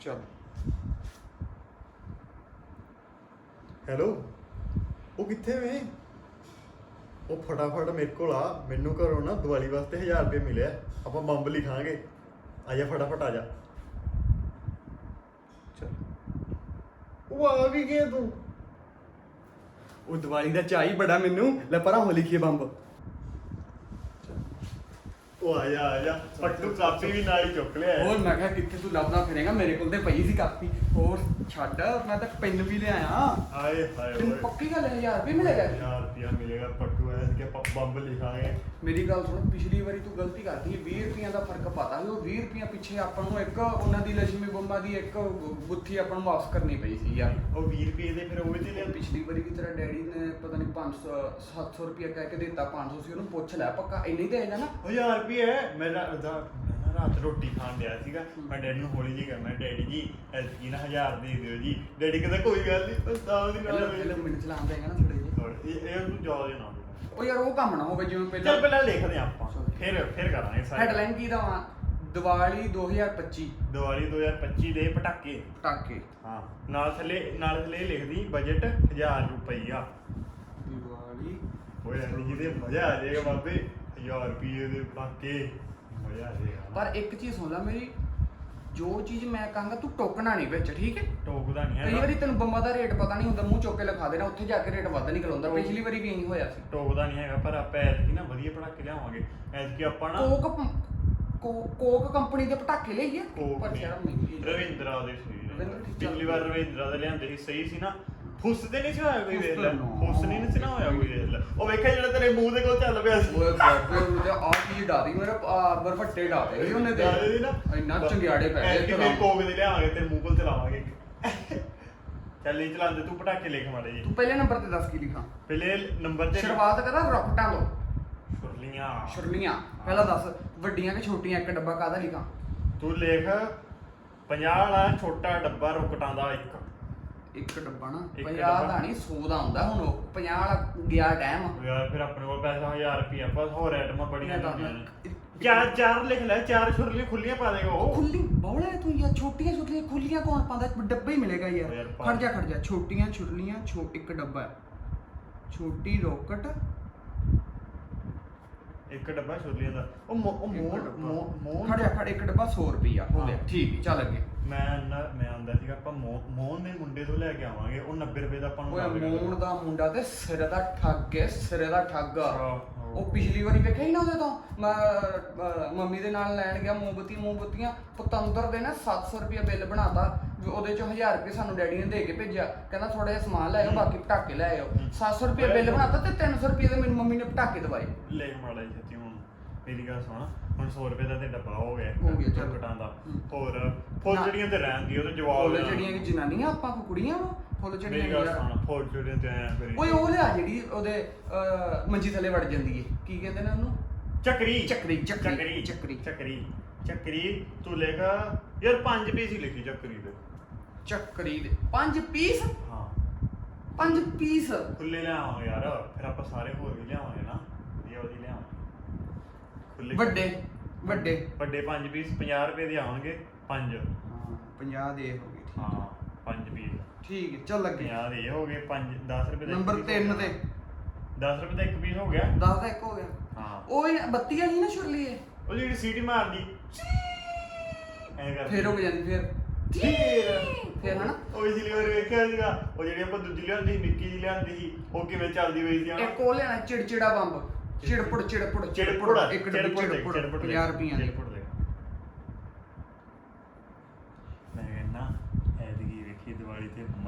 ਚਲ। ਹੈਲੋ ਉਹ ਕਿੱਥੇ ਵੇ? ਉਹ ਫਟਾਫਟ ਮੇਰੇ ਕੋਲ ਆ। ਮੈਨੂੰ ਘਰੋਂ ਨਾ ਦੀਵਾਲੀ ਵਾਸਤੇ 1000 ਰੁਪਏ ਮਿਲਿਆ। ਆਪਾਂ ਬੰਬ ਲਿਖਾਂਗੇ। ਆ ਜਾ ਫਟਾਫਟ ਆ ਜਾ। ਚਲ। ਉਹ ਆ ਵੀ ਗਿਆ ਤੂੰ। ਉਹ ਦੀਵਾਲੀ ਦਾ ਚਾਹੀ ਬੜਾ ਮੈਨੂੰ। ਲੈ ਪਰਾਂ ਹੋ ਲਿਖੀਏ ਬੰਬ। ਉਹ ਆ ਜਾ ਆ ਜਾ। ਪੱਟੂ ਕਾਪੀ ਵੀ ਨਾਲ ਹੀ ਚੁੱਕ ਲਿਆ। ਹੋਰ ਮੈਂ ਕਿਹਾ ਕਿੱਥੇ ਤੂੰ ਲੱਭਦਾ ਫਿਰੇਗਾ? ਮੇਰੇ ਕੋਲ ਤੇ ਪਈ ਸੀ ਕਾਪੀ। ਹੋਰ ਛੱਡ ਮੈਂ ਤਾਂ ਪੈਨ ਵੀ ਲਿਆਇਆ। ਹਾਏ ਹਾਏ ਤੈਨੂੰ ਓਏ। ਪੱਕੀ ਗੱਲ ਹੈ ਯਾਰ ਵੀ ਮਿਲੇਗਾ 1000 ਰੁਪਿਆ ਮਿਲੇਗਾ ਪੱਟੂ ਐਸ ਕੇ ਆਪਾਂ ਬੰਬ ਲਿਖਾਂਗੇ ਮੇਰੀ ਗੱਲ ਸੁਣ ਪਿਛਲੀ ਵਾਰੀ ਤੂੰ ਗਲਤੀ ਕਰਦੀ 20 ਰੁਪਈਆਂ ਦਾ ਫ਼ਰਕ ਪਤਾ ਸੀ। ਉਹ 20 ਰੁਪਈਆਂ ਪਿੱਛੇ ਆਪਾਂ ਨੂੰ ਇੱਕ ਉਹਨਾਂ ਦੀ ਲక్ష్ਮੀ ਬੰਬਾ ਦੀ ਇੱਕ ਗੁੱਥੀ ਆਪਾਂ ਨੂੰ ਵਾਪਸ ਕਰਨੀ ਪਈ ਸੀ ਯਾਰ। ਉਹ 20 ਰੁਪਏ ਦੇ ਫਿਰ ਉਹ ਤੇ ਲਿਆ ਪਿਛਲੀ ਵਾਰੀ ਵੀ ਤੇਰਾ ਡੈਡੀ ਨੇ ਪਤਾ ਨਹੀਂ 500 700 ਰੁਪਇਆ ਕਹਿ ਕੇ ਦਿੱਤਾ 500 ਸੀ ਉਹਨੂੰ ਪੁੱਛ ਲੈ ਪੱਕਾ ਇੰਨੇ ਦੇ ਨਾ ਉਹ 1000 ਰੁਪਏ ਹੈ। ਮੇਰਾ ਨਾ ਰਾਤ ਰੋਟੀ ਖਾਣ ਗਿਆ ਸੀਗਾ। ਮੈਂ ਡੈਡੀ ਨੂੰ ਹੌਲੀ ਜੀ ਕਿਹਾ ਮੈਂ ਡੈਡੀ ਜੀ ਐਤਕੀ ਨਾ 1000 ਦੇ ਦਿਓ ਜੀ। ਡੈਡੀ ਕਹਿੰਦਾ ਕੋਈ ਗੱਲ ਨਹੀਂ ਬਸ ਤਾਂ ਦੀ ਨਾਲ ਪਹਿਲਾਂ ਮਿੰਟ ਚਲਾਉਣ ਦੇਗਾ ਨਾ ਥੋੜੇ ਜਿਹੇ। ਇਹ ਇਹ ਉਹਨੂੰ ਜਾਓ ਨਾ ਉਹ ਯਾਰ ਉਹ ਕੰਮ ਨਾ ਹੋਵੇ ਜਿਵੇਂ ਚੱਲ ਪਹਿਲਾਂ ਪਹਿਲਾਂ ਲਿਖਦੇ ਆਪਾਂ। ਫਿਰ ਫਿਰ ਕਰਾਂਗੇ ਸਾਰੇ। ਹੈਡਲਾਈਨ ਕੀ ਦਵਾਂ ਦੀਵਾਲੀ 2025 ਦੀਵਾਲੀ 2025 ਦੇ ਪਟਾਕੇ। ਪਟਾਕੇ। ਹਾਂ ਨਾਲ ਥੱਲੇ ਨਾਲ ਥੱਲੇ ਲਿਖਦੀ ਬਜਟ 1000 ਰੁਪਈਆ। ਦੀਵਾਲੀ ਓਏ ਯਾਰ ਜਿਹਦੇ ਮਜ਼ਾ ਆ ਜਾਏਗਾ ਬਾਬੇ। 1000 ਰੁਪਏ ਦੇ ਪਟਾਕੇ ਮਜ਼ਾ ਜਾਏਗਾ ਪਰ ਇੱਕ ਚੀਜ਼ ਸੁਣ ਲੈ ਮੇਰੀ ਜੋ ਚੀਜ਼ ਮੈਂ ਕਹਾਂਗਾ ਤੂੰ ਟੋਕਣਾ ਨਹੀਂ ਵਿੱਚ ਠੀਕ ਹੈ? ਟੋਕਦਾ ਨਹੀਂ ਕਈ ਵਾਰੀ ਤੈਨੂੰ ਬੰਬਾਂ ਦਾ ਰੇਟ ਪਤਾ ਨਹੀਂ ਹੁੰਦਾ ਮੂੰਹ ਚੁੱਕ ਕੇ ਲਿਖਾ ਦੇਣਾ ਉੱਥੇ ਜਾ ਕੇ ਰੇਟ ਵੱਧ ਨਿਕਲ ਪਿਛਲੀ ਵਾਰੀ ਵੀ ਇਹੀ ਹੋਇਆ ਸੀ। ਟੋਕਦਾ ਨਹੀਂ ਹੈਗਾ ਪਰ ਆਪਾਂ ਐਤਕੀ ਨਾ ਵਧੀਆ ਪਟਾਕੇ ਲਿਆਵਾਂਗੇ। ਐਤਕੀ ਆਪਾਂ ਨਾ ਕੋਕ ਕੋ- ਕੋਕ ਕੰਪਨੀ ਦੇ ਪਟਾਕੇ ਲਈਏ ਕੋਕ ਪਰ ਨਹੀਂ। ਸ਼ਰਮ ਨਹੀਂ ਰਵਿੰਦਰਾ ਦੇ ਸੀ। ਰਵਿੰਦਰ ਠੀਕ ਚੱਲ ਪਿਛਲੀ ਵਾਰ ਰਵਿੰਦਰਾ ਦੇ ਲਿਆਂਦੇ ਸੀ ਸਹੀ ਸੀ ਨਾ? ਫੁੱਸ ਤੇ ਨਹੀਂ ਸੀ ਹੋਇਆ ਕੋਈ ਵੇਖ ਲੈ। ਫੁੱਸ ਤਾਂ ਨਹੀਂ ਸੀ ਨਾ। ਹੋਇਆ ਕੋਈ ਵੇਖ ਲੈ। ਉਹ ਵੇਖਿਆ ਜਿਹੜਾ ਤੇਰੇ ਮੂੰਹ ਦੇ ਕੋਲ ਚੱਲ ਪਿਆ ਸੀ? ਓਏ ਬਾਬੇ ਉਹ ਤੇ ਆ ਕੀ ਡਾਦੀ ਮੇਰੇ ਬਰਫੱਟੇ ਡਾਦੇ ਸੀ ਉਹਨੇ ਤੇ। ਨਾ? ਇੰਨਾ ਚੰਗਿਆੜੇ ਪੈ ਗਏ ਫਿਰ ਕੋਕ ਦੇ ਲਿਆਵਾਂਗੇ ਤੇਰੇ ਮੂੰਹ ਕੋਲ ਚਲਾਵਾਂਗੇ ਚੱਲ ਨਹੀਂ ਚਲਾਉਂਦੇ ਤੂੰ ਪਟਾਕੇ ਲਿਖ ਮਾੜੇ ਜੀ ਤੂੰ ਪਹਿਲੇ ਨੰਬਰ ਤੇ ਦੱਸ ਕੀ ਲਿਖਾਂ? ਪਹਿਲੇ ਨੰਬਰ ਤੇ ਸ਼ੁਰੂਆਤ ਕਰਾਂ ਰੌਕਟਾਂ ਤੋਂ ਛੁਰਲੀਆਂ ਛੁਰਲੀਆਂ ਪਹਿਲਾਂ ਦੱਸ ਵੱਡੀਆਂ ਕਿ ਛੋਟੀਆਂ? ਇੱਕ ਡੱਬਾ ਕਾਹਦਾ ਲਿਖਾਂ? ਤੂੰ ਲਿਖ 50 ਵਾਲਾ ਛੋਟਾ ਡੱਬਾ ਰੁਕਟਾਂ ਦਾ ਇੱਕ। ਇੱਕ ਡੱਬਾ ਨਾ ਇੱਕ 50 ਡੱਬਾ। ਦਾ ਨਹੀਂ 100 ਦਾ ਹੁੰਦਾ ਹੁਣ ਉਹ 50 ਵਾਲਾ ਗਿਆ ਟਾਈਮ ਯਾਰ ਫਿਰ ਆਪਣੇ ਕੋਲ ਪੈਸਾ 1000 ਰੁਪਏ ਆਪਾਂ ਹੋਰ ਆਈਟਮਾਂ ਬੜੀਆਂ ਮੈਂ ਹੁੰਦੀਆਂ। ਨੇ ਚਾਰ ਚਾਰ ਲਿਖ ਲੈ ਚਾਰ ਛੁਰਲੀਆਂ ਖੁੱਲੀਆਂ ਪਾ ਦੇਗਾ ਉਹ ਖੁੱਲੀ ਬੌਲਾ ਤੂੰ ਯਾਰ ਛੋਟੀਆਂ ਛੋਟੀਆਂ ਖੁੱਲੀਆਂ ਕੌਣ ਪਾਉਂਦਾ ਡੱਬਾ ਹੀ ਮਿਲੇਗਾ ਯਾਰ ਯਾਰ ਪਾ ਖੜ ਜਾ ਖੜ ਜਾ ਛੋਟੀਆਂ ਛੁਰਲੀਆਂ ਛੋ ਇੱਕ ਡੱਬਾ ਹੈ। ਛੋਟੀ ਰੋਕਟ ਇੱਕ ਡੱਬਾ ਛੁਰਲੀਆਂ ਦਾ ਉਹ ਮੋ- ਉਹ ਇੱਕ ਮੋਹਨ ਡੱਬਾ। ਮੋਹਨ- ਮੋਹਨ ਖੜ ਜਾ ਖੜ ਇੱਕ ਡੱਬਾ 100 ਰੁਪਿਆ ਹੋ ਗਿਆ ਹਾਂ। ਠੀਕ ਚੱਲ ਅੱਗੇ ਮੈਂ ਨਾ ਮੈਂ ਆਂਦਾ ਸੀਗਾ ਆਪਾਂ ਮੋ- ਮੋਹਨ ਦੇ ਮੁੰਡੇ ਤੋਂ ਲੈ ਕੇ ਆਵਾਂਗੇ ਉਹ 90 ਰੁਪਏ ਦਾ ਆਪਾਂ ਨੂੰ ਓਏ ਲਾ ਦੇਗਾ। ਮੂਣ ਦਾ ਮੁੰਡਾ ਤੇ ਸਿਰ ਦਾ ਠੱਗ ਹੈ ਸਿਰ ਦਾ ਠੱਗ ਆ ਹਾਂ। ਉਹ ਪਿਛਲੀ ਵਾਰੀ ਵੇਖਿਆ ਹੀ ਨਾ ਉਹਦੇ ਤੋਂ ਮੈਂ ਅਹ, ਮੰਮੀ ਦੇ ਨਾਲ ਲੈਣ ਗਿਆ ਮੋਮਬਤੀ ਮੋਮਬਤੀਆਂ ਪਤੰਦਰ ਦੇ ਨਾ 700 ਰੁਪਏ ਬਿੱਲ ਬਣਾਤਾ ਵੀ ਉਹਦੇ ਚੋਂ 1000 ਰੁਪਏ ਸਾਨੂੰ ਡੈਡੀ ਨੇ ਦੇ ਕੇ ਭੇਜਿਆ ਕਹਿੰਦਾ ਥੋੜਾ ਜਿਹਾ ਸਮਾਨ ਲੈ ਆਇਓ ਬਾਕੀ ਪਟਾਕੇ ਲੈ ਆਇਓ ਹੂੰ। 700 ਰੁਪਏ ਬਿੱਲ ਬਣਾਤਾ ਤੇ 300 ਰੁਪਏ ਦੇ ਮੈਨੂੰ ਮੰਮੀ ਨੇ ਪਟਾਕੇ ਦਵਾਏ ਲੈ ਮਾੜਾ ਜੀ ਛੇਤੀ ਹੁਣ ਮੇਰੀ ਗੱਲ ਸੁਣ ਹੁਣ 100 ਰੁਪਏ ਦਾ ਤੇ ਡੱਬਾ ਹੋ ਗਿਆ ਹੋ ਗਿਆ, ਚੱਲ। ਚੌਕਟਾਂ ਦਾ। ਹੋਰ ਫੁੱਲ ਨਾ। ਜਿਹੜੀਆਂ ਤੇ ਰਹਿਣ ਦੀ ਉਹਦੇ ਜਵਾਬ ਦੇਣਾ। ਜਿਹੜੀਆਂ ਕਿ ਜਨਾਨੀਆਂ ਆਪਾਂ ਕੋ ਕੁੜੀਆਂ ਵਾ ਫੁੱਲ ਮੇਰੀ ਜਿਹੜੀਆਂ ਗੱਲ ਯਾਰ ਸੁਣ ਤੇ ਆਇਆ ਕਰੀ ਓਏ ਉਹ ਲਿਆ ਜਿਹੜੀ ਉਹਦੇ ਅਹ, ਮੰਜੀ ਥੱਲੇ ਵੜ ਜਾਂਦੀ ਏ। ਕੀ ਕਹਿੰਦੇ ਨੇ ਉਹਨੂੰ? ਚੱਕਰੀ। ਚੱਕਰੀ, ਚੱਕਰੀ, ਚੱਕਰੀ ਚੱਕਰੀ। ਚੱਕਰੀ। ਚੱਕਰੀ ਤੂੰ ਲਿਖ। ਯਾਰ ਪੰਜ ਪੀਸ ਹੀ ਲਿਖੀ ਚੱਕਰੀ ਦੇ। ਚੱਕਰੀ ਦੇ। ਪੰਜ ਪੀਸ ਹਾਂ। ਪੰਜ ਪੀਸ ਖੁੱਲੇ ਲਿਆਵਾਂਗੇ ਯਾਰ ਫਿਰ ਆਪਾਂ ਸਾਰੇ ਹੋਰ ਵੀ ਲਿਆਵਾਂਗੇ ਨਾ। ਵਧੀਆ ਵਧੀਆ ਲਿਆਵਾਂਗੇ। ਖੁੱਲੇ ਵੱਡੇ ਵੱਡੇ। ਵੱਡੇ ਪੰਜ ਪੀਸ 50 ਰੁਪਏ ਦੇ ਆਉਣਗੇ ਪੰਜ। ਹਾਂ 50 ਦੇ ਹੋ ਗਏ ਠੀਕ ਹਾਂ ਪੰਜ ਪੀਸ ਠੀਕ ਹੈ ਚੱਲ ਅੱਗੇ। 50 ਦੇ ਇਹ ਹੋ ਗਏ 5 10 ਰੁਪਏ ਦਾ ਇੱਕ ਨੰਬਰ piece 3 ਹੋ ਤੇ ਗਿਆ। 10 ਰੁਪਏ ਦਾ ਇੱਕ ਪੀਸ ਹੋ ਗਿਆ? 10 ਦਾ ਇੱਕ ਹੋ ਗਿਆ। ਹਾਂ। ਉਹ ਇਹ ਬੱਤੀ ਵਾਲੀ ਨਾ ਛੁਰਲੀ ਏ ਉਹ ਜਿਹੜੀ ਸੀਟੀ ਮਾਰਦੀ। ਐਂ ਕਰ ਫੇਰ ਹੋ ਜਾਂਦੀ ਫੇਰ। ਫੇਰ ਫੇਰ ਹਨਾ? ਉਹ ਇਸਲੀ ਵਾਰ ਵੇਖਿਆ ਸੀਗਾ ਉਹ ਜਿਹੜੀ ਆਪਾਂ ਦੂਜੀ ਲਿਆਂਦੀ ਸੀ ਨਿੱਕੀ ਜਿਹੀ ਲਿਆਂਦੀ ਸੀ ਉਹ ਕਿਵੇਂ ਚੱਲਦੀ ਹੋਈ ਸੀ ਹਨਾ? ਇੱਕ ਉਹ ਲੈਣਾ ਚਿੜਚਿੜਾ ਬੰਬ। ਚਿੜਪੁੜ ਚਿੜਪੁੜ ਚਿੜਪੁੜ। ਇੱਕ ਡੱਬੀ ਚਿੜਪੁੜ 50 ਰੁਪਈਆਂ ਦੀ। ਚਿੜਪੁੜ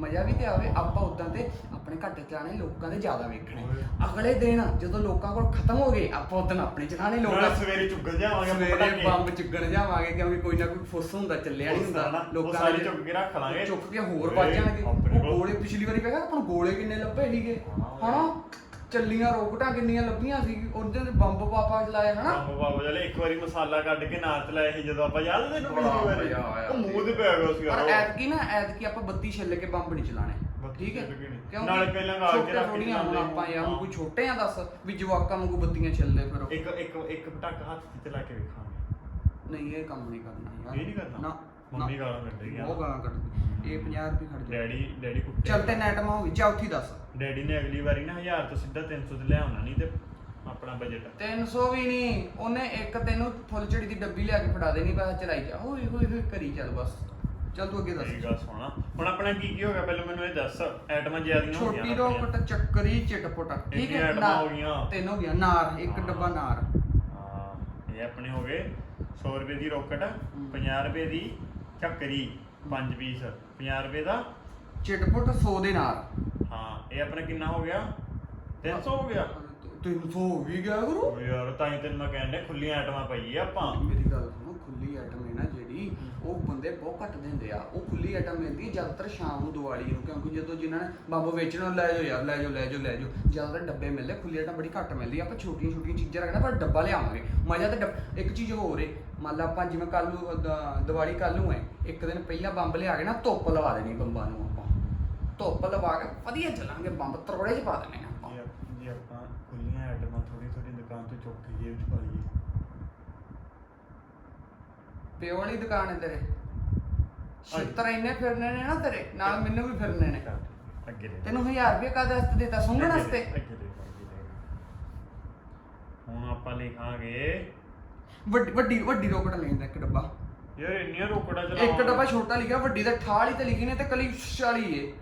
ਮਜ਼ਾ ਵੀ ਤੇ ਆਵੇ ਆਪਾਂ ਉਦਾਂ ਤੇ ਆਪਣੇ ਘੱਟ ਚਲਾਣੇ ਲੋਕਾਂ ਦੇ ਜ਼ਿਆਦਾ ਵੇਖਣੇ। ਅਗਲੇ ਦਿਨ ਜਦੋਂ ਲੋਕਾਂ ਕੋਲ ਖਤਮ ਹੋ ਗਏ ਆਪਾਂ ਉਦੋਂ ਆਪਣੇ ਚਲਾਣੇ ਲੋਕਾਂ। ਸਵੇਰੇ ਚੁੱਗਲ ਜਾਵਾਂਗੇ ਸਵੇਰੇ ਬੰਬ ਚੁੱਗਣ ਜਾਵਾਂਗੇ ਕਿਉਂਕਿ ਕੋਈ ਨਾ ਕੋਈ ਫੁੱਸ ਹੁੰਦਾ ਚੱਲਿਆ ਨਹੀਂ ਹੁੰਦਾ। ਲੋਕਾਂ ਦੇ- ਚੁੱਕ ਕੇ ਰੱਖ ਲਾਂਗੇ। ਚੁੱਕ ਕੇ ਹੋਰ ਵੱਜ ਜਾਣਗੇ। ਉਹ ਗੋਲੇ ਪਿਛਲੀ ਵਾਰੀ ਵੇਖਿਆ ਆਪਾਂ ਨੂੰ ਗੋਲੇ ਕਿੰਨੇ ਲੱਭੇ ਸੀਗੇ। ਹਾਂ, ਹਨਾ ਚੱਲੀਆਂ ਰੋਕਟਾਂ ਕਿੰਨੀਆਂ ਲੱਭੀਆਂ ਸੀ ਉਹਦੇ ਤੇ ਬੰਬ ਪਾਪਾ ਚਲਾਏ ਹਨਾ? ਬਾਬਾ ਬਾਬਾ ਜਲੇ ਇੱਕ ਵਾਰੀ ਮਸਾਲਾ ਕੱਢ ਕੇ ਨਾਚ ਲਾਇਆ ਸੀ ਜਦੋਂ ਆਪਾਂ ਯਾਦ ਤੈਨੂੰ ਬੜਾ ਪਿਛਲੀ ਵਾਰੀ? ਮਜ਼ਾ ਆਇਆ ਉਹ ਮੂੰਹ ਤੇ ਪੈ ਗਿਆ ਸੀ ਪਰ ਐਤਕੀ ਨਾ ਐਤਕੀ ਆਪਾਂ ਬੱਤੀ ਛਿੱਲ ਕੇ ਬੰਬ ਨਹੀਂ ਚਲਾਣੇ ਬੱਤੀ ਠੀਕ ਹੈ? ਛਿੱਲ ਕੇ ਨਹੀਂ। ਨਾਲੇ ਪਹਿਲਾਂ ਗਾਲ ਕੇ ਰੱਖ ਕੇ ਥੋੜ੍ਹੀਆਂ ਹੁਣ ਆਪਾਂ ਯਾਰ ਹੁਣ। ਕੋਈ ਛੋਟੇ ਆ ਦੱਸ ਵੀ ਜਵਾਕਾਂ ਵਾਂਗੂ ਬੱਤੀਆਂ ਛਿੱਲਦੇ ਫਿਰੋ। ਇੱਕ ਇੱਕ ਇੱਕ ਪਟਾਕਾ ਹੱਥ 'ਚ ਚਲਾ ਕੇ ਵੇਖਾਂਗੇ। ਨਹੀਂ ਇਹ ਕੰਮ ਨਹੀਂ ਕਰਨਾ ਯਾਰ। ਇਹ ਨਹੀਂ ਕਰਨਾ? ਨਾ ਮੰਮੀ ਨਾ। ਗਾਲਾਂ ਕੱਢੇਗੀ ਬਹੁਤ ਗਾਲਾਂ ਕੱਢਦੀ ਇਹ 50 ਰੁਪਏ ਖਰਚ ਡੈਡੀ ਡੈਡੀ ਕੁੱਤੇ ਚੱਲ ਤੇ ਨੈਟ ਮਾ ਹੋ ਗਈ ਚੌਥੀ ਦੱਸ। ਡੈਡੀ ਨੇ ਅਗਲੀ ਵਾਰੀ ਨਾ 1000 ਤੋਂ ਸਿੱਧਾ 300 ਤੇ ਲੈ ਆਉਣਾ ਨਹੀਂ ਤੇ ਆਪਣਾ ਬਜਟ 300 ਵੀ ਨਹੀਂ ਉਹਨੇ ਇੱਕ ਤੈਨੂੰ ਫੁੱਲਝੜੀ ਦੀ ਡੱਬੀ ਲਿਆ ਕੇ ਫੜਾ ਦੇਣੀ ਬਸ ਚਲਾਈ ਜਾ। ਹੋਏ ਹੋਏ ਹੋਏ ਕਰੀ ਚੱਲ ਬਸ। ਚੱਲ ਤੂੰ ਅੱਗੇ ਦੱਸ। ਗੱਲ ਸੁਣਾ ਹੁਣ ਆਪਣਾ ਕੀ ਕੀ ਹੋ ਗਿਆ? ਪਹਿਲਾਂ ਮੈਨੂੰ ਇਹ ਦੱਸ ਐਟਮਾਂ ਜ਼ਿਆਦੀਆਂ ਹੋ ਗਈਆਂ ਛੋਟੀ ਆਪਣੀਆਂ। ਰੋਕਟ ਚੱਕਰੀ ਚਟਪਟ। ਠੀਕ ਇੰਨੀਆਂ ਹੈ? ਨਾ- ਹੋ ਗਈਆਂ। ਤਿੰਨ ਹੋ ਗਿਆ ਨਾਰ ਇੱਕ ਹਾਂ। ਡੱਬਾ ਨਾਰ। ਹਾਂ ਇਹ ਆਪਣੇ ਹੋ ਗਏ। 100 ਰੁਪਏ ਦੀ ਰੋਕਟ 50 ਰੁਪਏ ਦੀ ਚੱਕਰੀ 5 ਪੀਸ। 50 ਰੁਪਏ ਦਾ ਚਟਪਟ 100 ਦੇ ਨਾਰ। ਹਾਂ ਇਹ ਆਪਣਾ ਕਿੰਨਾ ਹੋ ਗਿਆ? 300 ਹੋ ਗਿਆ? 300 ਹੋ ਵੀ ਗਿਆ ਗੁਰੂ। ਯਾਰ ਤਾਂ ਹੀ ਤੈਨੂੰ ਮੈਂ ਕਹਿੰਦਾ ਖੁੱਲੀਆਂ ਆਈਟਮਾਂ ਪਾਈਏ ਆਪਾਂ। ਮੇਰੀ ਗੱਲ ਸੁਣੋ ਖੁੱਲੀ ਆਈਟਮ ਹੈ ਨਾ ਜਿਹੜੀ ਉਹ ਬੰਦੇ ਬਹੁਤ ਘੱਟ ਦਿੰਦੇ ਆ। ਉਹ ਖੁੱਲੀ ਆਈਟਮ ਮਿਲਦੀ ਹੈ ਜ਼ਿਆਦਾਤਰ ਸ਼ਾਮ ਨੂੰ ਦੀਵਾਲੀ ਨੂੰ ਕਿਉਂਕਿ ਜਦੋਂ ਜਿਨ੍ਹਾਂ ਨੇ ਬੰਬ ਵੇਚਣ ਨੂੰ ਲੈ ਜਾਓ ਯਾਰ ਲੈ ਜਾਓ ਲੈ ਜਾਓ ਲੈ ਜਾਓ ਜ਼ਿਆਦਾਤਰ ਡੱਬੇ ਮਿਲਦੇ ਖੁੱਲੀ ਆਈਟਮ ਬੜੀ ਘੱਟ ਮਿਲਦੀ ਆ। ਆਪਾਂ ਛੋਟੀਆਂ ਛੋਟੀਆਂ ਚੀਜ਼ਾਂ ਰੱਖਣਾ ਪਰ ਡੱਬਾ ਲਿਆਵਾਂਗੇ। ਮਜ਼ਾ ਤੇ ਡੱਬ- ਇੱਕ ਚੀਜ਼ ਹੋਰ ਏ ਮੰਨ ਲਾ ਆਪਾਂ ਜਿਵੇਂ ਕੱਲ ਨੂੰ ਦ- ਦੀਵਾਲੀ ਕੱਲ ਨੂੰ ਹੈ ਇੱਕ ਦਿਨ ਪਹਿਲਾਂ ਬੰਬ ਲਿਆ ਕੇ ਨਾ ਧੁੱਪ ਲਵਾ ਦੇਣੀ ਬੰਬਾਂ ਨੂੰ। ਧੁੱਪ ਲਵਾ ਕੇ ਵਧੀਆ ਚੱਲਾਂਗੇ ਬੰਬ ਤਰੋੜੇ 'ਚ ਪਾ ਦੇਣੇ ਆਪਾਂ। ਜੇ ਆਪ- ਜੇ ਆਪਾਂ ਖੁੱਲੀਆਂ ਆਈਟਮਾਂ ਥੋੜੀ ਥੋੜੀ ਦੁਕਾਨ ਤੋਂ ਚੁੱਕ ਕੇ ਜੇਬ 'ਚ ਪਾ ਲਈਏ। ਪਿਓ ਵਾਲੀ ਦੁਕਾਨ ਹੈ ਤੇਰੇ। ਛਿੱਤਰ ਇੰਨੇ ਫਿਰਨੇ ਨੇ ਨਾ ਤੇਰੇ ਨਾਲ ਮੈਨੂੰ ਵੀ ਫਿਰਨੇ ਨੇ। ਅੱਗੇ ਦੇ ਤੈਨੂੰ 1000 ਰੁਪਏ ਕਾਹਦੇ ਵਾਸਤੇ ਦਿੱਤਾ ਸੁੰਘਣ ਵਾਸਤੇ? ਅੱਗੇ ਦੇ, ਅੱਗੇ ਦੇ। ਹੁਣ ਆਪਾਂ ਲਿਖਾਂਗੇ। ਵੱਡੀ ਵੱਡੀ ਵੱਡੀ ਰੋਕਟ ਲੈਂਦਾ ਇੱਕ ਡੱਬਾ। ਯਾਰ ਇੰਨੀਆਂ ਰੋਕੜਾਂ ਚਲਾ ਇੱਕ ਡੱਬਾ ਛੋਟਾ ਲਿਖਿਆ ਵੱਡੀ ਦਾ ਠਾਲੀ ਤੇ ਲਿਖੀ ਨੇ ਤੇ ਕਲੀ 40 ਏ।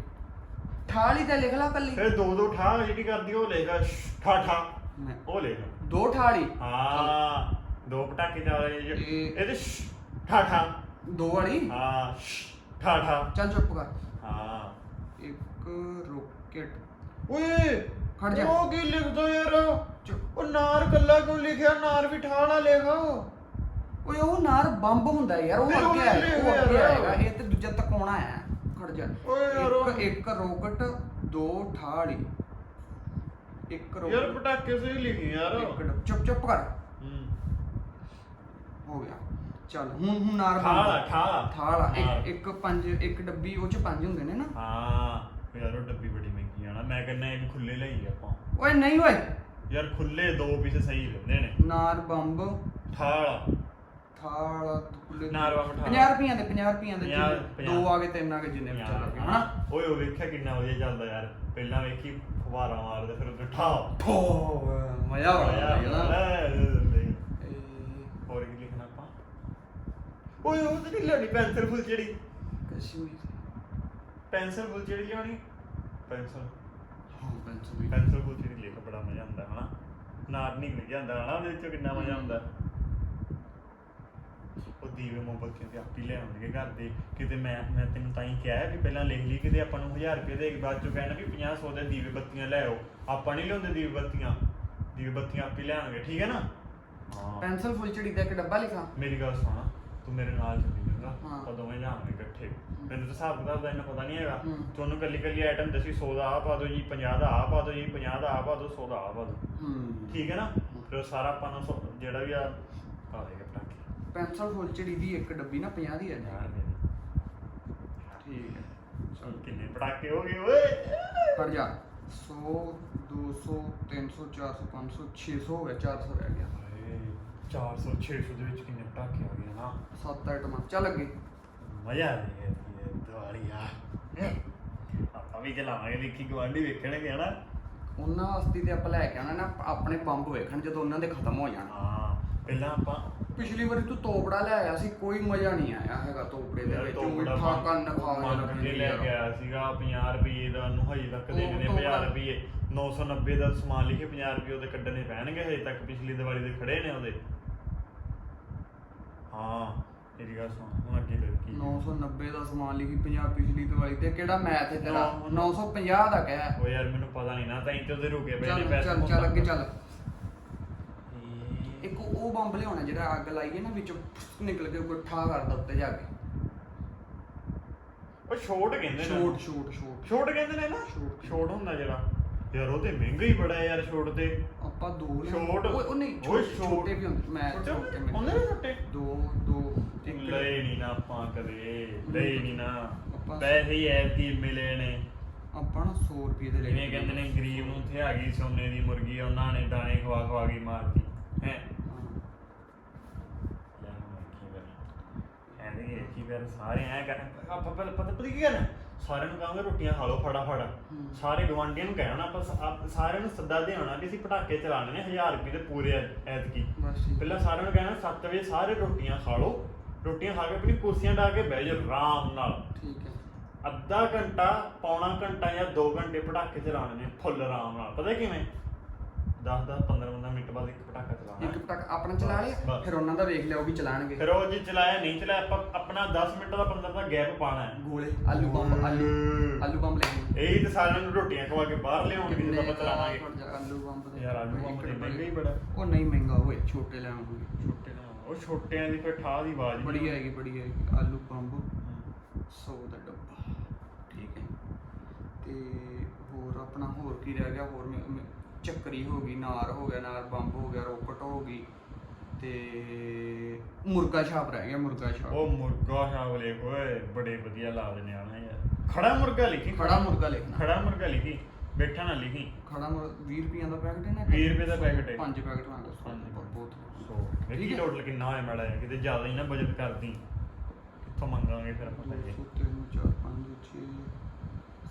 ਠਾਲੀ ਤੇ ਲਿਖ ਲਾ ਕੱਲੀ। ਫਿਰ ਦੋ ਦੋ ਠਾ ਜਿਹੜੀ ਕਰਦੀ ਉਹ ਲੇਗਾ ਠਾ ਠਾ। ਉਹ ਲੇਗਾ ਦੋ ਠਾਲੀ ਹਾਂ। ਦੋ ਪਟਾਕੇ ਜੀ ਇਹ- ਇਹਦੇ ਠਾ ਠਾ। ਦੋ ਵਾਲੀ? ਹਾਂ ਠਾ ਠਾ। ਚੱਲ ਚੁੱਪ ਕਰ। ਹਾਂ। ਇੱਕ ਰੋਕਟ। ਓਏ ਖੜ ਜਾ। ਉਹ ਕੀ ਲਿਖਦਾ ਯਾਰ? ਚੁੱਪ। ਉਹ ਨਾਰ ਕੱਲਾ ਕਿਉਂ ਲਿਖਿਆ? ਨਾਰ ਵੀ ਠਾਣਾ ਲੇਗਾ ਓਏ ਉਹ ਨਾਰ ਬੰਬ ਹੁੰਦਾ ਯਾਰ ਉਹ ਫਿਰ ਉਹ ਅੱਗੇ ਆਏਗਾ ਉਹ ਲਿਖਿਆ ਅੱਗੇ ਯਾਰ। ਆਏਗਾ। ਇਹ ਤੇ ਦੂਜਾ ਤਕਾਉਣਾ ਹੈ। ਖੜ ਜਾ। ਓਏ ਯਾਰ ਉਹ- ਇੱਕ ਇੱਕ ਰੋਕਟ ਦੋ ਠਾਲੀ। ਇੱਕ ਯਾਰ ਰੋਕਟ ਪਟਾਕੇ ਸਹੀ ਲਿਖੀ ਯਾਰ। ਇੱਕ ਡੱਬ- ਚੁੱਪ ਚੁੱਪ ਕਰ। ਹੂੰ। ਹੋ ਗਿਆ। ਚੱਲ ਹੁਣ ਹੁਣ ਨਾਰ ਬੰਬ। ਠਾਲਾ ਆ। ਇੱਕ ਇੱਕ ਪੰਜ ਇੱਕ ਡੱਬੀ ਉਹ ਚ ਪੰਜ ਹੁੰਦੇ ਨੇ ਨਾ। ਹਾਂ। ਯਾਰ ਉਹ ਡੱਬੀ ਬੜੀ ਮਹਿੰਗੀ ਆ ਨਾ। ਮੈਂ ਕਹਿੰਦਾ ਇਹ ਵੀ ਖੁੱਲੇ ਲਈ ਆਪਾਂ। ਓਏ ਨਹੀਂ ਓਏ। ਯਾਰ ਖੁੱਲੇ ਦੋ ਪੀਸ ਸਹੀ ਰਹਿੰਦੇ ਨੇ। ਨਾਰ ਬੰਬ। ਠਾਲ। ਥਾਲ ਖੁੱਲੇ ਨਾਰ ਬੰਬ ਠਾਲ। 50 ਰੁਪਈਆਂ ਦੇ 50 ਰੁਪਈਆਂ ਦੇ ਪੰਜਾਹ- ਜਿੰਨੇ- ਪੰਜਾਹ। ਦੋ ਆ ਗਏ ਤਿੰਨ ਆ ਗਏ ਜਿੰਨੇ ਵੀ ਚੱਲ ਗਏ ਹਨਾ? ਓਏ ਉਹ ਵੇਖਿਆ ਕਿੰਨਾ ਵਧੀਆ ਚੱਲਦਾ ਯਾਰ। ਪਹਿਲਾਂ ਵੇਖੀ ਫਵਾਰਾ ਮਾਰਦੇ ਫਿਰ ਉੱਤੇ ਠਾ ਠੋ ਮਜ਼ਾ ਆ ਗਿਆ ਨਾ ਹੋਰ ਕੀ ਲਿਖਣਾ ਆਪਾਂ? ਓਏ ਉਹ ਤੇ ਨਹੀਂ ਲੈਣੀ ਪੈਨਸਲ ਫੁੱਲ ਜਿਹੜੀ? ਕਸ਼ਮੀਰ। ਪੈਨਸਲ ਫੁੱਲ ਜਿਹੜੀ ਲਿਆਉਣੀ? ਪੈਨਸਲ। ਹਾਂ ਪੈਂਸਲ ਵੀ। ਪੈਨਸਲ ਫੁੱਲ ਜਿਹੜੀ ਲਿਖ ਬੜਾ ਮਜ਼ਾ ਆਉਂਦਾ ਹਨਾ? ਨਾਰ ਨਹੀਂ ਲਿਖਿਆ ਹੁੰਦਾ ਹਨਾ? ਉਹਦੇ ਵਿੱਚੋਂ ਕਿੰਨਾ ਮਜ਼ਾ ਆਉਂਦਾ। ਉਹ ਦੀਵੇ ਮੋਮਬੱਤੀਆਂ ਤੇ ਆਪੀ ਲੈ ਆਉਣਗੇ ਘਰ ਦੇ। ਕਿਤੇ ਮੈਂ ਮੈਂ ਤੈਨੂੰ ਤਾਂ ਹੀ ਕਿਹਾ ਵੀ ਪਹਿਲਾਂ ਲਿਖ ਲਈ ਕਿਤੇ ਆਪਾਂ ਨੂੰ 1000 ਰੁਪਏ ਦੇ ਬਾਅਦ ਚੋਂ ਕਹਿਣਾ ਵੀ 50 100 ਦੇ ਦੀਵੇ ਬੱਤੀਆਂ ਲੈ ਆਓ। ਆਪਾਂ ਨਹੀਂ ਲਿਆਉਂਦੇ ਦੀਵੇ ਬੱਤੀਆਂ। ਦੀਵੇ ਬੱਤੀਆਂ ਆਪੀ ਲੈ ਆਉਣਗੇ ਠੀਕ ਹੈ ਨਾ? ਹਾਂ। ਪੈਨਸਲ ਦਾ ਇੱਕ ਡੱਬਾ ਲਿਖਾਂ? ਮੇਰੀ ਗੱਲ ਸੁਣ ਤੂੰ ਮੇਰੇ ਨਾਲ ਚੱਲੀ ਜਾਊਗਾ ਹਾਂ। ਆਪਾਂ ਦੋਵੇਂ ਜਾਵਾਂਗੇ ਇਕੱਠੇ। ਮੈਨੂੰ ਤਾਂ ਹਿਸਾਬ ਕਿਤਾਬ ਦਾ ਇੰਨਾ ਪਤਾ ਨਹੀਂ ਹੈਗਾ। ਹੂੰ। ਤੁਹਾਨੂੰ ਕੱਲੀ ਕੱਲੀ ਆਈਟਮ ਦੱਸੀ 100 ਦਾ ਆ ਪਾ ਦਿਓ ਜੀ 50 ਦਾ ਆ ਪਾ ਦਿਓ ਜੀ 50 ਦਾ ਆ ਪਾ ਦਿਓ 100 ਦਾ ਆ ਪਾ ਦਿਓ। ਹੂੰ। ਠੀਕ ਹੈ ਨਾ? ਫਿਰ ਸਾਰਾ ਆਪਾਂ ਨੂੰ ਸੌ- ਜਿਹੜਾ ਵੀ ਆ ਪਾ ਦੇਗਾ ਪੈਨਸਲ ਫੁੱਲਚੜੀ ਦੀ ਇੱਕ ਡੱਬੀ ਨਾ 50 ਦੀ ਆ ਜੀ। ਠੀਕ ਹੈ। ਚਲ ਕਿੰਨੇ ਪਟਾਕੇ ਹੋ ਗਏ ਓਏ। ਖੜ ਜਾ 100 200 300 400 500 600 ਹੋ ਗਿਆ 400 ਰਹਿ ਗਿਆ। ਹਾਏ, 400 600 ਦੇ ਵਿੱਚ ਕਿੰਨੇ ਪਟਾਕੇ ਆ ਗਏ ਨਾ। ਸੱਤ ਆਈਟਮਾਂ ਚੱਲ ਅੱਗੇ। ਮਜ਼ਾ ਆ ਗਿਆ ਇਹ ਦਿਵਾਲੀ ਆ। ਆਪਾਂ ਵੀ ਚਲਾਵਾਂਗੇ ਵੇਖੀ ਗਵਾਂਢੀ ਵੇਖਣਗੇ ਹਨਾ। ਉਹਨਾਂ ਵਾਸਤੇ ਤੇ ਆਪਾਂ ਲੈ ਕੇ ਆਉਣਾ ਨਾ ਆਪਣੇ ਬੰਬ ਵੇਖਣ ਜਦੋਂ ਉਹਨਾਂ ਦੇ ਖਤਮ ਹੋ ਜਾਣ। ਹਾਂ ਪਹਿਲਾਂ ਆਪਾਂ ਪਿਛਲੀ ਵਾਰੀ ਤੂੰ ਤੋਪੜਾ ਲੈ ਆਇਆ ਸੀ ਕੋਈ ਮਜ਼ਾ ਨਹੀਂ ਆਇਆ ਹੈਗਾ ਤੋਪੜੇ ਦੇ ਵਿੱਚ ਤੋਂ ਮਿੱਠਾ ਕੰਨ ਖਾ ਮੰਗ ਕੇ ਲੈ ਕੇ ਆਇਆ ਸੀਗਾ 50 ਰੁਪਏ ਦਾ ਨੂੰ ਹਜੇ ਤੱਕ ਦੇ ਤੋਂ 50 ਬੜਾ- ਰੁਪਏ। 990 ਦਾ ਸਮਾਨ ਲਿਖੇ 50 ਰੁਪਏ ਉਹਦੇ ਕੱਢਣੇ ਪੈਣਗੇ ਹਜੇ ਤੱਕ ਪਿਛਲੀ ਦੀਵਾਲੀ ਦੇ ਖੜੇ ਨੇ ਉਹਦੇ। ਹਾਂ ਤੇਰੀ ਗੱਲ ਸੁਣ ਹੁਣ ਅੱਗੇ ਦੇ ਕੀ 990 ਦਾ ਸਮਾਨ ਲਿਖੀ 50 ਪਿਛਲੀ ਦਵਾਈ ਤੇ ਕਿਹੜਾ ਮੈਥ ਹੈ ਤੇਰਾ? ਨੌ- 950 ਦਾ ਕਹਿ। ਉਹ ਯਾਰ ਮੈਨੂੰ ਪਤਾ ਨਹੀਂ ਨਾ ਤਾਂ ਇੰਤੇ ਉਹਦੇ ਰੁਕੇ ਪਏ ਨੇ ਪੈਸੇ ਚੱਲ ਚੱਲ ਅੱਗੇ ਚੱਲ। ਇੱਕ ਉਹ ਬੰਬ ਲਿਆਉਣਾ ਜਿਹੜਾ ਅੱਗ ਲਾਈਏ ਨਾ ਵਿੱਚੋਂ ਨਿਕਲ ਕੇ ਕੋਈ ਠਾ ਕਰਦਾ ਉੱਤੇ ਜਾ ਕੇ। ਉਹ ਛੋਟ ਕਹਿੰਦੇ ਨੇ। ਸ਼ੋਟ ਸ਼ੋਟ ਸ਼ੋਟ ਛੋਟ ਕਹਿੰਦੇ ਨੇ ਨਾ? ਛੋਟ। ਛੋਟ। ਹੁੰਦਾ ਜਿਹੜਾ। ਯਾਰ ਉਹ ਤੇ ਮਹਿੰਗਾ ਹੀ ਬੜਾ ਯਾਰ ਛੋਟ ਤੇ। ਆਪਾਂ ਦੋ ਛੋਟ। ਉਹ ਨਹੀਂ ਓਏ ਛੋਟੇ। ਛੋਟ। ਛੋਟੇ ਵੀ ਹੁੰਦੇ। ਮੈਂ ਛੋਟੇ ਛੋਟੇ ਹੁੰਦੇ? ਮੈਂ ਉਹਨੇ ਵੀ ਛੋਟੇ? ਦੋ ਦੋ ਇੱਕ ਲਏ ਨਹੀਂ ਨਾ ਆਪਾਂ ਕਦੇ ਲਏ ਨਹੀਂ ਨਾ। ਪੈਸੇ ਹੀ ਐਤੀ ਮਿਲੇ ਨੇ। ਆਪਾਂ ਨਾ 100 ਰੁਪਏ ਦੇ ਲੈ ਜਿਵੇਂ ਕਹਿੰਦੇ ਨੇ ਗਰੀਬ ਨੂੰ ਉੱਥੇ ਆ ਗਈ ਸੋਨੇ ਦੀ ਮੁਰਗੀ ਉਹਨਾਂ ਨੇ ਦਾਣੇ ਖਵਾ ਖਵਾ ਕੇ ਮਾਰਤੀ। ਸਾਰੇ ਐ ਕਰ ਆਪਾਂ ਪਹਿਲਾਂ ਪਤਾ ਪਤਾ ਕੀ ਕਰਨਾ ਸਾਰਿਆਂ ਨੂੰ ਕਹਾਂਗੇ ਰੋਟੀਆਂ ਖਾ ਲਓ ਫਟਾਫਟ। ਹੂੰ। ਸਾਰੇ ਗਵਾਂਢੀਆਂ ਨੂੰ ਕਹਿਣਾ ਆਪਾਂ ਸ- ਆਪ- ਸਾਰਿਆਂ ਨੂੰ ਸੱਦਾ ਦੇਣਾ ਕਿ ਅਸੀਂ ਪਟਾਕੇ ਚਲਾਣੇ ਨੇ 1000 ਰੁਪਏ ਦੇ ਪੂਰੇ ਐਤਕੀ। ਪਹਿਲਾਂ ਸਾਰਿਆਂ ਨੂੰ ਕਹਿਣਾ 7 ਵਜੇ ਸਾਰੇ ਰੋਟੀਆਂ ਖਾ ਲਓ। ਰੋਟੀਆਂ ਖਾ ਕੇ ਆਪਣੀ ਕੁਰਸੀਆਂ ਢਾ ਕੇ ਬਹਿ ਜਾਓ ਆਰਾਮ ਨਾਲ। ਠੀਕ ਹੈ ਅੱਧਾ ਘੰਟਾ ਪੌਣਾ ਘੰਟਾ ਜਾਂ 2 ਘੰਟੇ ਪਟਾਕੇ ਚਲਾਉਣੇ ਨੇ ਫੁੱਲ ਆਰਾਮ ਨਾਲ। ਪਤਾ ਕਿਵੇਂ? 10 10 15 15 ਮਿੰਟ ਬਾਅਦ ਇੱਕ ਪਟਾਕਾ ਚਲਾਉਣਾ ਇੱਕ ਟੱਕ ਆਪਣਾ ਚਲਾ ਲਿਆ ਬਸ। ਫਿਰ ਉਹਨਾਂ ਦਾ ਵੇਖ ਲਿਆ ਉਹ ਵੀ ਚਲਾਣਗੇ। ਫਿਰ ਉਹ ਜੇ ਚਲਾਇਆ ਨਹੀਂ ਚਲਾਇਆ ਆਪਾਂ ਆਪਣਾ 10 ਮਿੰਟ ਦਾ 15 ਦਾ ਗੈਪ ਪਾਣਾ ਹੈ। ਗੋਲੇ ਆਲੂ ਬੰਬ ਆਲੂ ਆਲੂ ਬੰਬ ਲੈ ਗਏ ਇਹੀ ਤਾਂ ਸਾਰਿਆਂ ਨੂੰ ਰੋਟੀਆਂ ਖਵਾ ਕੇ ਬਾਹਰ ਲਿਆਉਣਗੇ ਜਦੋਂ ਆਪਾਂ ਚਲਾਵਾਂਗੇ। ਆਲੂ ਬੰਬ ਦੇ। ਯਾਰ ਆਲੂ ਬੰਬ ਤੇ ਮਹਿੰਗਾ ਹੀ ਬੜਾ। ਉਹ ਨਹੀਂ ਮਹਿੰਗਾ ਹੋਏ ਛੋਟੇ ਲੈਣਗੇ ਛੋਟੇ ਨਾ ਉਹ ਛੋਟਿਆਂ ਦੀ ਫਿਰ ਠਾਹ ਦੀ ਆਵਾਜ਼ ਬੜੀ ਆਏਗੀ ਬੜੀ ਆਏਗੀ। ਆਲੂ ਬੰਬ 100 ਦਾ ਡੱਬਾ। ਠੀਕ ਹੈ। ਤੇ ਹੋਰ ਆਪਣਾ ਹੋਰ ਕੀ ਰਹਿ ਗਿਆ? ਹੋਰ ਮੈਂ- ਮੈਂ- ਚੱਕਰੀ ਹੋ ਗਈ ਨਾਰ ਹੋ ਗਿਆ ਨਾਰ ਬੰਬ ਹੋ ਗਿਆ ਰੋਕਟ ਹੋ ਗਈ ਤੇ ਮੁਰਗਾ ਛਾਪ ਰਹਿ ਗਿਆ ਮੁਰਗਾ ਛਾਪ। ਉਹ ਮੁਰਗਾ ਸ਼ਾਵਲੇ ਓਏ ਬੜੇ ਵਧੀਆ ਲਾ ਦਿੰਦੇ ਆ ਨਾ ਯਾਰ। ਖੜਾ ਮੁਰਗਾ ਲਿਖੀ। ਖੜਾ ਮੁਰਗਾ ਲਿਖਣਾ। ਖੜਾ ਮੁਰਗਾ ਲਿਖੀ ਬੈਠਾ ਨਾ ਲਿਖੀ। ਖੜਾ ਮੁਰ 20 ਰੁਪਈਆਂ ਦਾ ਪੈਕਟ ਹੈ ਨਾ 20 ਰੁਪਏ ਦਾ ਪੈਕਟ ਹੈ। ਪੰਜ ਪੈਕਟ ਲਾਂਗਾ ਪੰਜ। ਬਹੁਤ ਸੋ ਹੈ। ਟੋਟਲ ਕਿੰਨਾ ਹੋਇਆ ਮਾੜਾ ਜਿਹਾ ਕਿਤੇ ਜ਼ਿਆਦਾ ਹੀ ਨਾ ਬਜਟ ਕਰਦੀ। ਕਿੱਥੋਂ ਮੰਗਾਂਗੇ ਫਿਰ ਆਪਾਂ ਪੈਸੇ? 3 4 5 6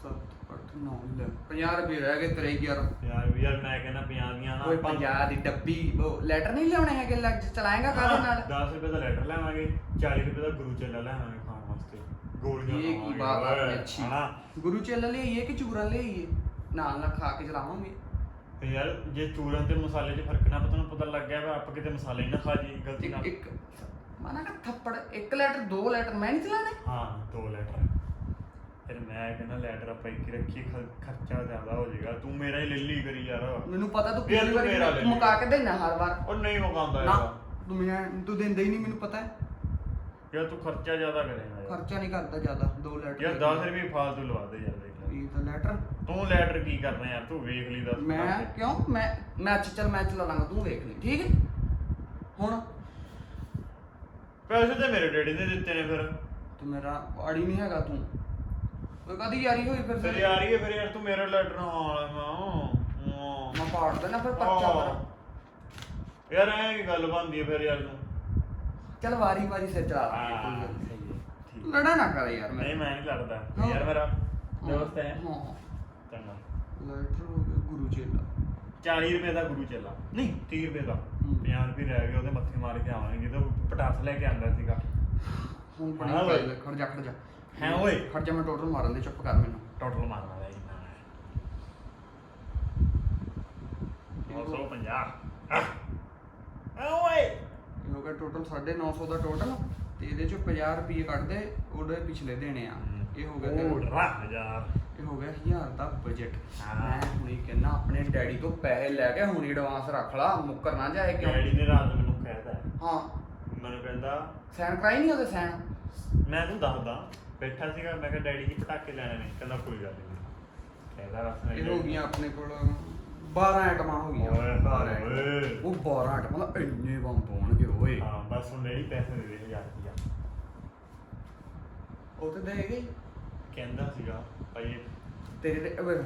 7 8 9 ਲੈ 50 ਰੁਪਏ ਰਹਿ ਗਏ ਤੇਰੇ ਯਾਰ। ਯਾਰ ਵੀ ਯਾਰ ਮੈਂ ਕਹਿੰਦਾ 50 ਦੀਆਂ ਨਾ ਕੋਈ ਆਪਾਂ 50 ਦੀ ਡੱਬੀ ਉਹ ਲੈਟਰ ਨਹੀਂ ਲਿਆਉਣੇ ਹੈਗੇ? ਲੱਗ ਚਲਾਏਗਾ ਕਾਹਦੇ ਨਾਲ? 10 ਰੁਪਏ ਦਾ ਲੈਟਰ ਲੈਵਾਂਗੇ 40 ਰੁਪਏ ਦਾ ਗੁਰੂ ਚੇਲਾ ਲੈਵਾਂਗੇ ਖਾਣ ਵਾਸਤੇ। ਗੋਲੀਆਂ ਇਹ ਕੀ ਖਾਵਾਂਗੇ, ਬਾਤ ਆ ਓਏ, ਅੱਛੀ। ਹਨਾ? ਗੁਰੂ ਚੇਲਾ ਲਈਏ ਕਿ ਚੂਰਾ ਲਈਏ ਨਾਲ ਨਾਲ ਖਾ ਕੇ ਚਲਾਵਾਂਗੇ। ਤੇ ਯਾਰ ਜੇ ਚੂਰਨ ਤੇ ਮਸਾਲੇ 'ਚ ਫ਼ਰਕ ਨਾ ਪਤਾ ਨੂੰ ਪਤਾ ਲੱਗ ਗਿਆ ਵੀ ਆਪਾਂ ਕਿਤੇ ਮਸਾਲੇ ਹੀ ਨਾ ਖਾ ਜੀ ਗਲਤੀ ਇੱਕ ਨਾਲ। ਇੱਕ ਮਾਨਾ ਕਿ ਥੱਪੜ ਇੱਕ ਲੈਟਰ ਦੋ ਲੈਟਰ ਮੈਂ ਨਹੀਂ ਚਲਾਣੇ ਹਾਂ ਦੋ ਲੈਟਰ। ਫਿਰ ਮੈਂ ਕਹਿੰਦਾ ਲੈਟਰ ਆਪਾਂ ਇੱਕ ਹੀ ਰੱਖੀ ਖਰਚਾ ਜ਼ਿਆਦਾ ਹੋ ਜਾਏਗਾ। ਤੂੰ ਮੇਰਾ ਹੀ ਲੱਲੀ ਕਰੀ ਯਾਰ। ਮੈਨੂੰ ਪਤਾ ਤੂੰ ਯਾਰ ਕਿੰਨੀ ਤੂੰ ਮੇਰਾ ਲੈ ਲਈ। ਮੁਕਾ ਕੇ ਦੇਣਾ ਹਰ ਵਾਰ। ਉਹ ਨਹੀਂ ਮੁਕਾਉਂਦਾ ਨਾ ਯਾਰ। ਤੂੰ ਮੈਂ ਤੂੰ ਦਿੰਦਾ ਹੀ ਨਹੀਂ ਮੈਨੂੰ ਪਤਾ ਹੈ। ਯਾਰ ਤੂੰ ਖਰਚਾ ਜ਼ਿਆਦਾ ਕਰੇਗਾ ਯਾਰ। ਖਰਚਾ ਨਹੀਂ ਕਰਦਾ ਜ਼ਿਆਦਾ ਦੋ ਲੈਟਰ ਯਾਰ 10 ਰੁਪਏ ਫਾਲਤੂ ਲਵਾ ਦੇ ਯਾਰ ਦੇਖ ਲੈ। ਇਹ ਤਾਂ ਲੈਟਰ ਤੂੰ ਲੈਟਰ ਕੀ ਕਰਨਾ ਯਾਰ ਤੂੰ ਵੇਖ ਲਈ ਦੱਸ। ਮੈਂ ਕਿਉਂ? ਮੈਂ ਮੈਚ ਚੱਲ ਮੈਂ ਚਲਾ ਲਾਂਗਾ ਤੂੰ ਵੇਖ ਲਈ ਠੀਕ ਹੈ? ਹੁਣ? ਪੈਸੇ ਤੇ ਮੇਰੇ ਡੈਡੀ ਨੇ ਦਿੱਤੇ ਨੇ ਫਿਰ। ਤੂੰ ਮੇਰਾ ਆੜੀ ਨਹੀਂ ਹੈਗਾ ਤੂੰ। ਕੋਈ ਕਦੀ ਯਾਰੀ ਹੋਈ ਫਿਰ ਫਿਰ ਯਾਰ ਇਹ ਫਿਰ ਯਾਰ ਤੂੰ ਮੇਰਾ ਲੈਟਰ ਨਾਲ ਮੈਂ ਮੈਂ ਪਾੜ ਦੇਣਾ ਫਿਰ ਪਰਚਾ ਮੇਰਾ ਯਾਰ ਐ ਕੀ ਗੱਲ ਬਣਦੀ ਹੈ ਫਿਰ ਯਾਰ ਤੂੰ। ਚੱਲ ਵਾਰੀ ਵਾਰੀ ਸਿਰ ਚਲਾ ਲਾਂਗੇ ਕੋਈ ਗੱਲ ਨਹੀਂ। ਲੜਾ ਨਾ ਕਰ ਯਾਰ ਨਹੀਂ ਮੈਂ ਨਹੀਂ ਲੜਦਾ। ਹਾਂ। ਯਾਰ ਮੇਰਾ ਦੋਸਤ ਹੈ। ਹਾਂ। ਚੰਗਾ। ਲੈਟਰ ਹੋ ਗਿਆ ਗੁਰੂ ਚੇਲਾ। 40 ਰੁਪਏ ਦਾ ਗੁਰੂ ਚੱਲਾ। ਨਹੀਂ। 30 ਰੁਪਏ ਦਾ। ਹੂੰ। 50 ਰੁਪਏ ਰਹਿ ਗਏ ਉਹਦੇ ਮੱਥੇ ਮਾਰ ਕੇ ਆਵਾਂਗੇ। ਜਦੋਂ ਪਟਾਸ ਲੈ ਕੇ ਆਂਦਾ ਸੀਗਾ। ਹੁਣ ਬਣੀ ਹਾਂ ਖੜ ਜਾ ਖੜ ਜਾ। ਹੈਂ ਓਏ। ਖੜ ਜਾ ਮੈਂ ਟੋਟਲ ਮਾਰਨ ਦੇ ਚੁੱਪ ਕਰ ਮੈਨੂੰ। ਟੋਟਲ ਮਾਰਨਾ ਹੈ ਇੰਨਾ 950 ਆ ਓਏ। ਇਹ ਹੋ ਗਿਆ ਟੋਟਲ 950 ਦਾ ਟੋਟਲ ਤੇ ਇਹਦੇ ਚੋਂ 50 ਰੁਪਏ ਕੱਢਦੇ ਉਹਦੇ ਪਿਛਲੇ ਦੇਣੇ ਆ। ਇਹ ਹੋ ਗਿਆ ਤੇਰਾ- ਹਜ਼ਾਰ। ਇਹ ਹੋ ਗਿਆ 1000 ਦਾ ਬਜਟ। ਮੈਂ ਹੁਣੀ ਕਹਿੰਦਾ ਆਪਣੇ ਡੈਡੀ ਤੋਂ ਪੈਸੇ ਲੈ ਕੇ ਹੁਣੀ ਐਡਵਾਂਸ ਰੱਖ ਲਾ ਮੁੱਕਰ ਨਾ ਜਾਏ ਕਿਉਂ? ਡੈਡੀ ਨੇ ਰਾਤ ਨੂੰ ਮੈਨੂੰ ਕਹਿਤਾ। ਹਾਂ। ਮੈਨੂੰ ਕਹਿੰਦਾ ਸੈਨ ਕਰਾਈ ਨਹੀਂ ਉਹਦੇ ਸੈਨ? ਮੈਂ ਤੈਨੂੰ ਦੱਸਦਾ। ਬੈਠਾ ਸੀਗਾ ਮੈਂ ਕਿਹਾ ਡੈਡੀ ਜੀ ਪਟਾਕੇ ਲੈਣੇ ਨੇ। ਕਹਿੰਦਾ ਕੋਈ ਗੱਲ ਨਹੀਂ ਕਹਿੰਦਾ ਰਸ ਨਹੀਂ ਇਹ ਹੋ ਗਈਆਂ ਆਪਣੇ ਕੋਲ 12 ਆਈਟਮਾਂ ਹੋ ਗਈਆਂ। ਓਏ 12 ਓਏ। ਆਈਟਮਾਂ। ਉਹ 12 ਆਈਟਮਾਂ ਦਾ ਇੰਨੇ ਬੰਬ ਹੋਣਗੇ ਓਏ। ਹਾਂ ਬਸ ਹੁਣ ਡੈਡੀ ਪੈਸੇ ਦੇ ਦੇ ਹਜ਼ਾਰ ਰੁਪਇਆ ਉਹ ਤੇ ਦੇਗੇ ਕਹਿੰਦਾ ਸੀਗਾ ਭਾਈ ਤੇਰੇ ਤੇ- ਅਹ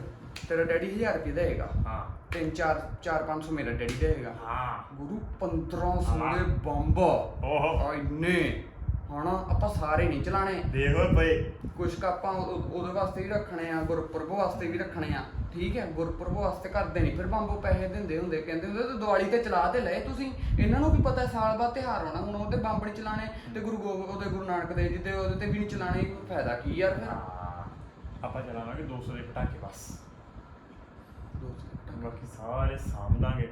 ਤੇਰਾ ਡੈਡੀ 1000 ਰੁਪਏ ਦੇਗਾ ਹਾਂ। 3 4 4 500 ਮੇਰਾ ਡੈਡੀ ਦੇਗਾ ਹਾਂ। ਗੁਰੂ 1500 ਹਾਂ। ਦੇ ਬੰਬ। ਓਹੋ। ਆ ਇੰਨੇ। ਹਣਾ ਆਪਾਂ ਸਾਰੇ ਨਹੀਂ ਚਲਾਣੇ। ਦੇਖ ਓਏ ਭਾਈ। ਕੁਛ ਕੁ ਆਪਾਂ ਉਹ- ਉਹਦੇ ਵਾਸਤੇ ਵੀ ਰੱਖਣੇ ਆ ਗੁਰਪੁਰਬ ਵਾਸਤੇ ਵੀ ਰੱਖਣੇ ਆ। ਠੀਕ ਹੈ ਗੁਰਪੁਰਬ ਵਾਸਤੇ ਕਰਦੇ ਨਹੀਂ ਫਿਰ ਬੰਬੋ ਪੈਸੇ ਦਿੰਦੇ ਹੁੰਦੇ ਕਹਿੰਦੇ ਹੁੰਦੇ ਤੇ ਦੀਵਾਲੀ ਤੇ ਚਲਾ ਤੇ ਲਏ ਤੁਸੀਂ। ਇਹਨਾਂ ਨੂੰ ਵੀ ਪਤਾ ਹੈ ਸਾਲ ਬਾਅਦ ਤਿਉਹਾਰ ਆਉਣਾ ਹੁਣ ਉਹਦੇ ਬੰਬ ਨਹੀਂ ਚਲਾਣੇ ਤੇ ਗੁਰੂ ਗੋ- ਉਹਦੇ ਗੁਰੂ ਨਾਨਕ ਦੇਵ ਜੀ ਦੇ ਉਹਦੇ ਤੇ ਵੀ ਨਹੀਂ ਚਲਾਣੇ ਕੋਈ ਫਾਇਦਾ ਕੀ ਯਾਰ ਫਿਰ? ਆਪਾਂ ਚਲਾਵਾਂਗੇ 200 ਦੇ ਪਟਾਕੇ ਬਸ। ਬਾਕੀ ਸਾਰੇ ਸਾਂਭਦਾਂਗੇ।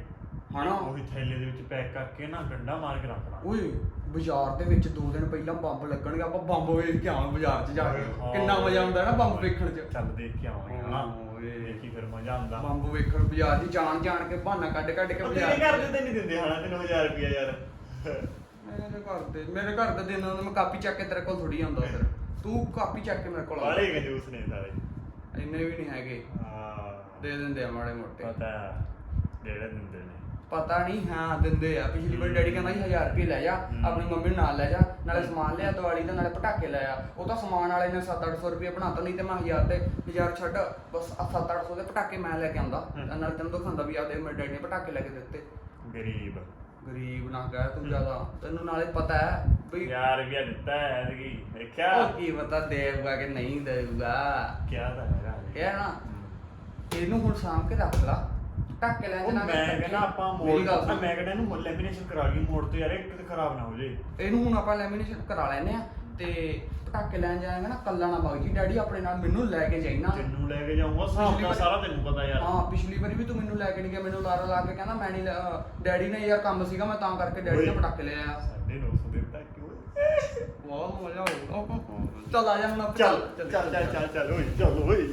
ਹਨਾ? ਉਹੀ ਥੈਲੇ ਦੇ ਵਿੱਚ ਪੈਕ ਕਰਕੇ ਨਾ ਡੰਡਾ ਮਾਰ ਕੇ ਰੱਖਣਾ ਓਏ ਬਾਜ਼ਾਰ ਦੇ ਵਿੱਚ 2 ਦਿਨ ਪਹਿਲਾਂ ਬੰਬ ਲੱਗਣਗੇ ਆਪਾਂ ਬੰਬ ਵੇਖ ਕੇ ਆਵਾਂ ਬਾਜ਼ਾਰ 'ਚ ਜਾ ਕੇ। ਹਾਂ। ਕਿੰਨਾ ਮਜ਼ਾ ਆਉਂਦਾ ਨਾ ਬੰਬ ਵੇਖਣ 'ਚ। ਚੱਲ ਦੇਖ ਕੇ ਆਵਾਂਗੇ ਹਨਾ? ਓਏ। ਦੇਖੀ ਫਿਰ ਮਜ਼ਾ ਆਉਂਦਾ। ਬੰਬ ਵੇਖਣ ਬਾਜ਼ਾਰ 'ਚ ਜਾਣ ਜਾਣ ਕੇ ਬਹਾਨਾ ਕੱਢ ਕੱਢ ਕੇ ਉਹ ਬਾਜ਼ਾਰ ਤੇਰੇ ਘਰ ਦੇ ਤੇ ਨਹੀਂ ਦਿੰਦੇ ਹਨਾ ਤੈਨੂੰ 1000 ਰੁਪਇਆ ਯਾਰ। ਮੇਰੇ ਘਰ ਦੇ ਮੇਰੇ ਘਰ ਦੇ ਦਿਨ ਨੂੰ ਮੈਂ ਕਾਪੀ ਚੱਕ ਕੇ ਤੇਰੇ ਕੋਲ ਥੋੜੀ ਆਉਂਦਾ ਫਿਰ। ਤੂੰ ਕਾਪੀ ਚੱਕ ਕੇ ਮੇਰੇ ਕੋਲ ਆਉਂਦਾ। ਬਾਰੇ ਕੰਜੂਸ ਨੇ ਸਾਰੇ। ਇੰਨੇ ਵੀ ਨਹੀਂ ਹੈਗੇ। ਹਾਂ। ਦੇ ਦਿੰਦੇ ਆ ਮਾੜੇ ਮੋਟੇ। ਪਤਾ। ਜਿਹੜੇ ਦਿੰਦੇ ਨੇ। ਪਤਾ ਨਹੀਂ ਹਾਂ ਦਿੰਦੇ ਆ। ਪਿਛਲੀ ਵਾਰ ਡੈਡੀ ਕਹਿੰਦਾ ਸੀ 1000 ਰੁਪਏ ਲੈ ਜਾ। ਆਪਣੀ ਮੰਮੀ ਨੂੰ ਨਾਲ ਲੈ ਜਾ ਨਾਲੇ ਸਮਾਨ ਲਿਆ ਦੀਵਾਲੀ ਦਾ ਨਾਲੇ ਪਟਾਕੇ ਲੈ ਆ। ਉਹ ਤਾਂ ਸਮਾਨ ਵਾਲੇ ਨੇ 7-800 ਰੁਪਏ ਬਣਾਤਾ ਨਹੀਂ ਤੇ ਮੈਂ 1000 ਤੇ 1000 ਛੱਡ ਬਸ 7-800 ਦੇ ਪਟਾਕੇ ਮੈਂ ਲੈ ਕੇ ਹਮ। ਨਾਲ ਤੈਨੂੰ ਦਿਖਾਉਂਦਾ ਵੀ ਆਦੇ ਮੇਰੇ ਡੈਡੀ ਨੇ ਪਟਾਕੇ ਲੈ ਕੇ ਦਿੱਤੇ। ਗਰੀਬ। ਗਰੀਬ ਨਾ ਕਹਿ ਤੂੰ ਜ਼ਿਆਦਾ। ਤੈਨੂੰ ਨਾਲੇ ਪਤਾ ਹੈ ਵੀ ਯਾਰ ਰੁਪਿਆ ਦਿੱਤਾ ਹੈ ਐਤਕੀ ਦੇਖਿਆ? ਕੀ ਪਤਾ ਦੇਊਗਾ ਕਿ ਨਹੀਂ ਦੇਊਗਾ। ਕਿਆ ਤਾਂ ਹੈਗਾ। ਕਿਹਾ ਨਾ। ਇਹਨੂੰ ਹੁਣ ਸਾਂਭ ਕੇ ਰੱਖ ਲਾ। ਪਟਾਕੇ ਲੈ ਉਹ ਜਾਣਾ ਮੈਂ ਕਹਿੰਦਾ ਆਪਾਂ ਮੋੜ ਮੇਰੀ ਗੱਲ ਸੁਣ। ਮੈਂ ਕਹਿੰਦਾ ਇਹਨੂੰ ਲੈਮੀਨੇਸ਼ਨ ਕਰਾ ਲਈ ਮੋੜ ਤੇ ਯਾਰ ਇਹ ਕਿਤੇ ਖਰਾਬ ਨਾ ਹੋ ਜੇ। ਇਹਨੂੰ ਹੁਣ ਆਪਾਂ ਲੈਮੀਨੇਸ਼ਨ ਕਰਾ ਲੈਨੇ ਆ ਤੇ ਪਟਾਕੇ ਲੈਣ ਜਾਏਗਾ ਨਾ ਕੱਲਾ ਨਾ ਬਾਗ ਜੀ। ਡੈਡੀ ਆਪਣੇ ਨਾਲ ਮੈਨੂੰ ਲੈ ਕੇ ਜਾਈ ਨਾ। ਤੈਨੂੰ ਲੈ ਕੇ ਜਾਊਂਗਾ ਹਿਸਾਬ ਦਾ ਸਾਰਾ ਤੈਨੂੰ ਪਤਾ ਯਾਰ। ਹਾਂ ਪਿਛਲੀ ਵਾਰੀ ਵੀ ਤੂੰ ਮੈਨੂੰ ਲੈ ਕੇ ਨਹੀਂ ਗਿਆ ਮੈਨੂੰ ਲਾਰਾ ਲਾ ਕੇ ਕਹਿੰਦਾ ਮੈਂ ਨਹੀਂ ਲੈ- ਅਹ ਡੈਡੀ ਨੇ ਯਾਰ ਕੰਮ ਸੀਗਾ ਮੈਂ ਤਾਂ ਕਰਕੇ ਡੈਡੀ ਨੇ ਓਏ। ਪਟਾਕੇ ਲੈ ਆਇਆ। ਸਾਡੇ 900 ਦਿੱਤਾ ਕਿਉਂ ਬਹੁਤ ਮਜ਼ਾ ਆਊਗਾ। ਚੱਲ ਆ ਜਾ ਹੁਣ ਆਪਾਂ। ਚੱਲ ਚੱਲ ਚੱਲ। ਚੱਲ ਚੱਲ ਓਏ ਚੱਲ ਓਏ।